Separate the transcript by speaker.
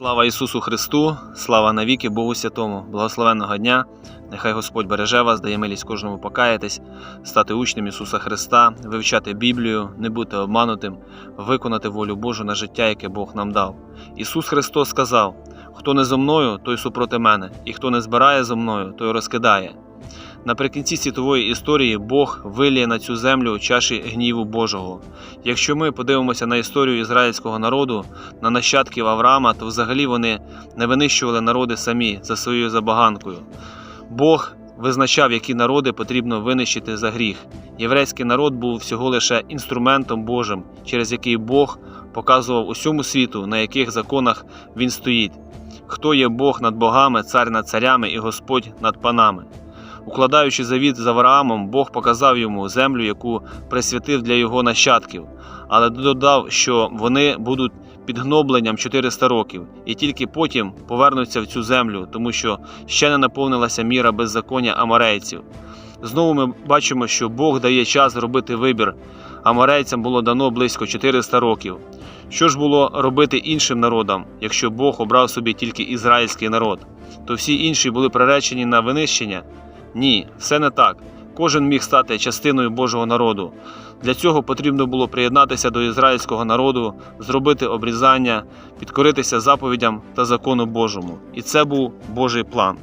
Speaker 1: Слава Ісусу Христу, слава навіки Богу Святому, благословенного дня. Нехай Господь береже вас, дає милість кожному покаятись, стати учнем Ісуса Христа, вивчати Біблію, не бути обманутим, виконати волю Божу на життя, яке Бог нам дав. Ісус Христос сказав: Хто не зо мною, той супроти мене, і хто не збирає зо мною, той розкидає. Наприкінці світової історії Бог виліє на цю землю чаші гніву Божого. Якщо ми подивимося на історію ізраїльського народу, на нащадків Авраама, то взагалі вони не винищували народи самі за своєю забаганкою. Бог визначав, які народи потрібно винищити за гріх. Єврейський народ був всього лише інструментом Божим, через який Бог показував усьому світу, на яких законах він стоїть. Хто є Бог над богами, цар над царями і Господь над панами. Укладаючи завіт з Авраамом, Бог показав йому землю, яку присвятив для його нащадків, але додав, що вони будуть під гнобленням 400 років, і тільки потім повернуться в цю землю, тому що ще не наповнилася міра беззаконня амарейців. Знову ми бачимо, що Бог дає час зробити вибір. Амарейцям було дано близько 400 років. Що ж було робити іншим народам, якщо Бог обрав собі тільки ізраїльський народ? То всі інші були приречені на винищення? Ні, все не так. Кожен міг стати частиною Божого народу. Для цього потрібно було приєднатися до ізраїльського народу, зробити обрізання, підкоритися заповідям та закону Божому. І це був Божий план.